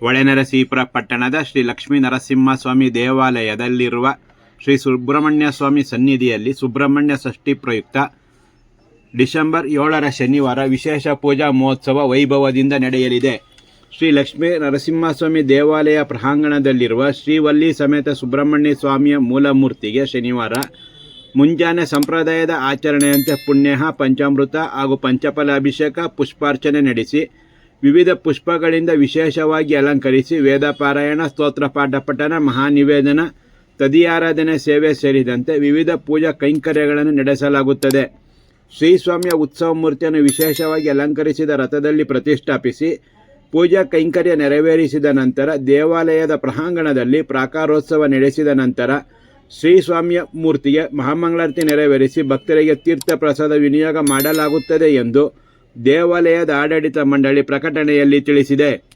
ಹೊಳೆನರಸೀಪುರ ಪಟ್ಟಣದ ಶ್ರೀ ಲಕ್ಷ್ಮೀ ನರಸಿಂಹಸ್ವಾಮಿ ದೇವಾಲಯದಲ್ಲಿರುವ ಶ್ರೀ ಸುಬ್ರಹ್ಮಣ್ಯ ಸ್ವಾಮಿ ಸನ್ನಿಧಿಯಲ್ಲಿ ಸುಬ್ರಹ್ಮಣ್ಯ ಷಷ್ಠಿ ಪ್ರಯುಕ್ತ ಡಿಸೆಂಬರ್ ಏಳರ ಶನಿವಾರ ವಿಶೇಷ ಪೂಜಾ ಮಹೋತ್ಸವ ವೈಭವದಿಂದ ನಡೆಯಲಿದೆ. ಶ್ರೀ ಲಕ್ಷ್ಮೀ ನರಸಿಂಹಸ್ವಾಮಿ ದೇವಾಲಯ ಪ್ರಾಂಗಣದಲ್ಲಿರುವ ಶ್ರೀವಲ್ಲಿ ಸಮೇತ ಸುಬ್ರಹ್ಮಣ್ಯ ಸ್ವಾಮಿಯ ಮೂಲಮೂರ್ತಿಗೆ ಶನಿವಾರ ಮುಂಜಾನೆ ಸಂಪ್ರದಾಯದ ಆಚರಣೆಯಂತೆ ಪುಣ್ಯಹ, ಪಂಚಾಮೃತ ಹಾಗೂ ಪಂಚಫಲಾಭಿಷೇಕ, ಪುಷ್ಪಾರ್ಚನೆ ನಡೆಸಿ ವಿವಿಧ ಪುಷ್ಪಗಳಿಂದ ವಿಶೇಷವಾಗಿ ಅಲಂಕರಿಸಿ ವೇದ ಪಾರಾಯಣ ಸ್ತೋತ್ರ ಪಾಠ ಪಠನ, ಮಹಾನಿವೇದನ, ತದಿಯಾರಾಧನೆ ಸೇವೆ ಸೇರಿದಂತೆ ವಿವಿಧ ಪೂಜಾ ಕೈಂಕರ್ಯಗಳನ್ನು ನಡೆಸಲಾಗುತ್ತದೆ. ಶ್ರೀಸ್ವಾಮಿಯ ಉತ್ಸವ ಮೂರ್ತಿಯನ್ನು ವಿಶೇಷವಾಗಿ ಅಲಂಕರಿಸಿದ ರಥದಲ್ಲಿ ಪ್ರತಿಷ್ಠಾಪಿಸಿ ಪೂಜಾ ಕೈಂಕರ್ಯ ನೆರವೇರಿಸಿದ ನಂತರ ದೇವಾಲಯದ ಪ್ರಾಂಗಣದಲ್ಲಿ ಪ್ರಾಕಾರೋತ್ಸವ ನಡೆಸಿದ ನಂತರ ಶ್ರೀಸ್ವಾಮಿಯ ಮೂರ್ತಿಗೆ ಮಹಾಮಂಗಳಾರತಿ ನೆರವೇರಿಸಿ ಭಕ್ತರಿಗೆ ತೀರ್ಥ ಪ್ರಸಾದ ವಿನಿಯೋಗ ಮಾಡಲಾಗುತ್ತದೆ ಎಂದು ದೇವಾಲಯದ ಆಡಳಿತ ಮಂಡಳಿ ಪ್ರಕಟಣೆಯಲ್ಲಿ ತಿಳಿಸಿದೆ.